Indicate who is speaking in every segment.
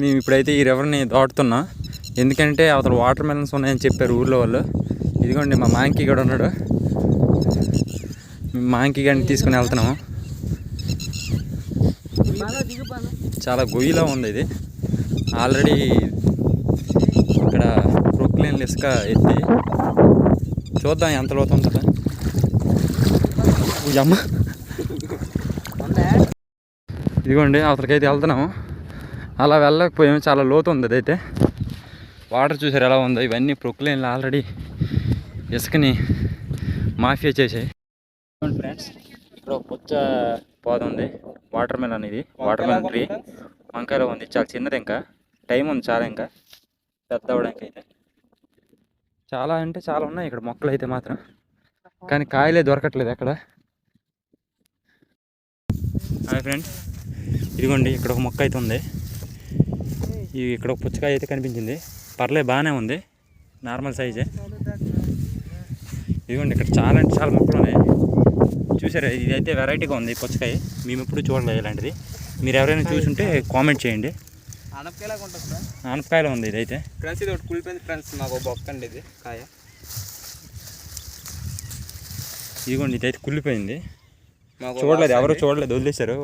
Speaker 1: మేము ఇప్పుడైతే ఈ రివర్ని దాటుతున్నా. ఎందుకంటే అవతల వాటర్ మెలన్స్ ఉన్నాయని చెప్పారు ఊర్లో వాళ్ళు. ఇదిగోండి మా మాంకీ కూడా ఉన్నాడు. మేము మాంకీ గారిని తీసుకుని వెళ్తున్నాము. చాలా గొయ్యిలా ఉంది ఇది. ఆల్రెడీ ఇక్కడ ప్రొక్లేన్ ఇసుక ఎత్తి చూద్దాం ఎంత లోతు ఉంటుందో అమ్మ ఇదిగోండి అవతలకైతే వెళ్తున్నాము. అలా వెళ్ళకపోయాము చాలా లోతు ఉంది అదైతే వాటర్ చూసారు ఎలా ఉందో? ఇవన్నీ ప్రొక్లేన్లు ఆల్రెడీ ఇసుకని మాఫియా చేసాయి. ఫ్రెండ్స్ ఇక్కడ ఒక పుచ్చ పోద ఉంది వాటర్ మెలన్ ఇది వాటర్ మెలన్ ట్రీ వంకాయలో ఉంది చాలా చిన్నది ఇంకా. టైం ఉంది చాలా ఇంకా. పెద్ద అవడానికి అయితే. చాలా అంటే చాలా ఉన్నాయి ఇక్కడ మొక్కలు అయితే మాత్రం. కానీ కాయలే దొరకట్లేదు ఎక్కడ. హాయ్ ఫ్రెండ్స్ ఇదిగోండి ఇక్కడ ఒక మొక్క అయితే ఉంది. ఇది ఇక్కడ ఒక పుచ్చకాయ అయితే కనిపించింది. పర్లే బాగానే ఉంది. నార్మల్ సైజే. ఇదిగోండి ఇక్కడ చాలా అంటే చాలా మొక్కలు ఉన్నాయి. చూసారా ఇది అయితే వెరైటీగా ఉంది ఈ పుచ్చకాయ. మేము ఎప్పుడు చూడలేదు ఇలాంటిది. మీరు ఎవరైనా చూసుంటే కామెంట్ చేయండి. ఆనపకాయలో ఉంది ఇదైతే
Speaker 2: ఫ్రెండ్స్ ఇది ఒకటి కూలిపోయింది ఫ్రెండ్స్ మాకు ఒక బొక్క అండి ఇది కాయ.
Speaker 1: ఇదిగోండి ఇదైతే కుళ్ళిపోయింది. చూడలేదు ఎవరు. చూడలేదు వదిలేశారు.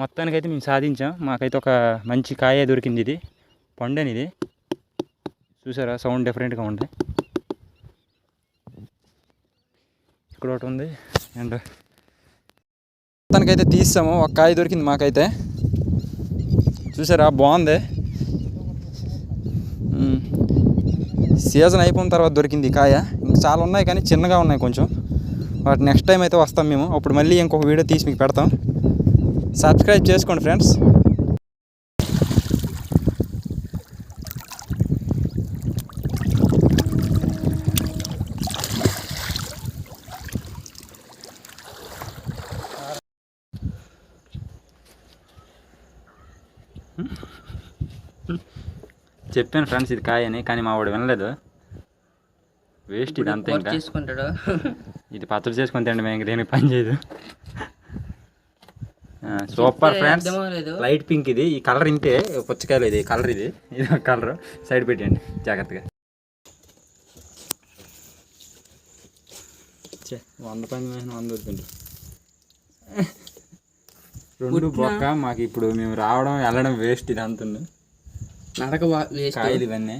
Speaker 1: మొత్తానికైతే మేము సాధించాం. మాకైతే ఒక మంచి కాయ దొరికింది ఇది. పండని ఇది చూసారా? సౌండ్ డిఫరెంట్గా ఉంది. ఇక్కడ ఒకటి ఉంది. అండ్ మొత్తానికైతే తీసాము. ఒక కాయ దొరికింది మాకైతే. చూసారా? బాగుంది. సీజన్ అయిపోయిన తర్వాత దొరికింది కాయ. ఇంకా చాలా ఉన్నాయి కానీ చిన్నగా ఉన్నాయి కొంచెం. వాటి నెక్స్ట్ టైం అయితే వస్తాం మేము. అప్పుడు మళ్ళీ ఇంకొక వీడియో తీసి మీకు పెడతాం. సబ్స్క్రైబ్ చేసుకోండి ఫ్రెండ్స్. చెప్పాను ఫ్రెండ్స్ ఇది కాయ అని కానీ మా వాడు వినలేదు. వేస్ట్ ఇది అంతే ఇంకా ఇది పచ్చడి చేసుకొని తిండి మేము దేనికి పని చేయదు. Super friends. లైట్ పింక్ ఇది. ఈ కలర్ ఇంతే. పుచ్చకాయలు ఇది కలర్ ఇది. ఇది కలర్ సైడ్ పెట్టండి జాగ్రత్తగా. వంద పని వంద వద్దండి. రెండు బొక్క మాకు ఇప్పుడు మేము రావడం వెళ్ళడం వేస్ట్ ఇది అంతుంది
Speaker 2: నడక వేస్ట్
Speaker 1: కాయలు ఇవన్నీ.